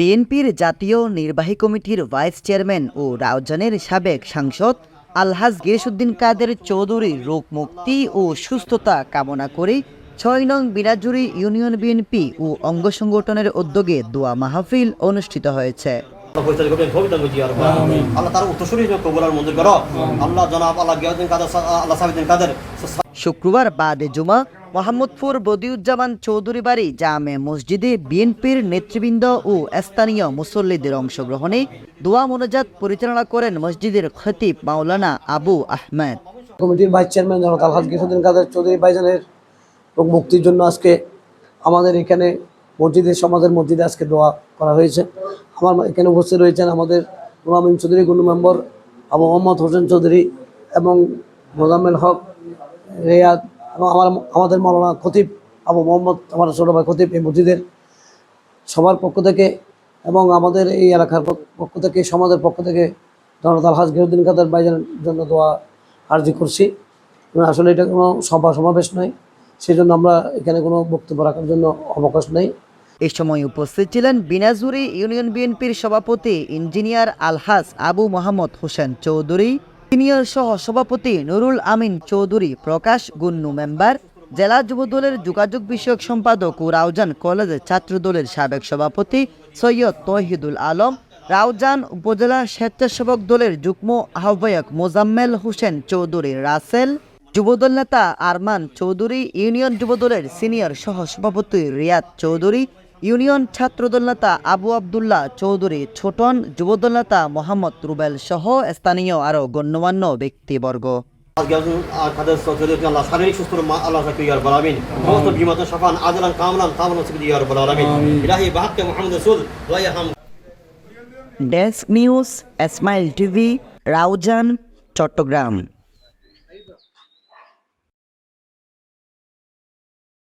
বিএনপির জাতীয় নির্বাহী কমিটির ভাইস চেয়ারম্যান ও রাউজানের সাবেক সাংসদ আলহাজ গিয়াসুদ্দিন কাদের চৌধুরীর রোগ মুক্তি ও সুস্থতা কামনা করে ছয় নং বিরাজুরি ইউনিয়ন বিএনপি ও অঙ্গ সংগঠনের উদ্যোগে দোয়া মাহফিল অনুষ্ঠিত হয়েছে। আল্লাহ তার উত্তরসূরি কবুলার করো। আল্লাহ জনাব আল্লাহ গিয়াউদ্দিন কাদের, আল্লাহ কাদের শুক্রবার বাদে জুমা মোহাম্মদপুর বদিউজ্জামান চৌধুরী বাড়ি জামে মসজিদে বিএনপির নেতৃবৃন্দ ও স্থানীয় মুসল্লিদের অংশগ্রহণে দোয়া মোনাজাত পরিচালনা করেন মসজিদের খতিব মাওলানা আবু আহমেদ। কমিটির ভাইস চেয়ারম্যান জনাব আলহাজ কাদের চৌধুরী ভাইজানের মুক্তির জন্য আজকে আমাদের এখানে মসজিদের সমাজের মসজিদে আজকে দোয়া করা হয়েছে। আমার এখানে উপস্থিত রয়েছেন আমাদের গোলামিন চৌধুরী গুন্ডু মেম্বর আবু মোহাম্মদ হোসেন চৌধুরী এবং মোজাম্মেল হক রেয়াদ এবং আমার আমাদের মৌলানা খতিব আবু মোহাম্মদ, আমার ছোটো ভাই খতিব এই মসজিদের সবার পক্ষ থেকে এবং আমাদের এই এলাকার পক- পক্ষ থেকে, সমাজের পক্ষ থেকে জনতা আলহাজ গিরুদ্দিন কাদের বাইজানের জন্য দোয়া আর্জি করছি। আসলে এটা কোনো সভা সমাবেশ নয় সেই জন্য আমরা এখানে কোনো বক্তব্য রাখার জন্য অবকাশ নেই। এ সময় উপস্থিত ছিলেন বিনাজুরি ইউনিয়ন বিএনপির সভাপতি ইঞ্জিনিয়ার আলহাজ আবু মোহাম্মদ হোসেন চৌধুরী সিনিয়র সহ সভাপতি নুরুল আমিন চৌধুরী, প্রকাশ গুন্নু মেম্বার, জেলা যুবদলের যোগাযোগ বিষয়ক সম্পাদক ও রাউজান কলেজের ছাত্রদলের সাবেক সভাপতি সৈয়দ তহিদুল আলম, রাউজান উপজেলা স্বেচ্ছাসেবক দলের যুগ্ম আহ্বায়ক মোজাম্মেল হোসেন চৌধুরী, রাসেল যুবদল নেতা আরমান চৌধুরী, ইউনিয়ন যুবদলের সিনিয়র সহ সভাপতি রিয়াদ চৌধুরী ইউনিয়ন ছাত্রদল নেতা আবু আবদুল্লাহ চৌধুরী, ছোটন যুবদল নেতা মোহাম্মদ রুবেল সহ স্থানীয় আরও গণ্যমান্য ব্যক্তিবর্গ। Desk news smile TV Raozan Chittagong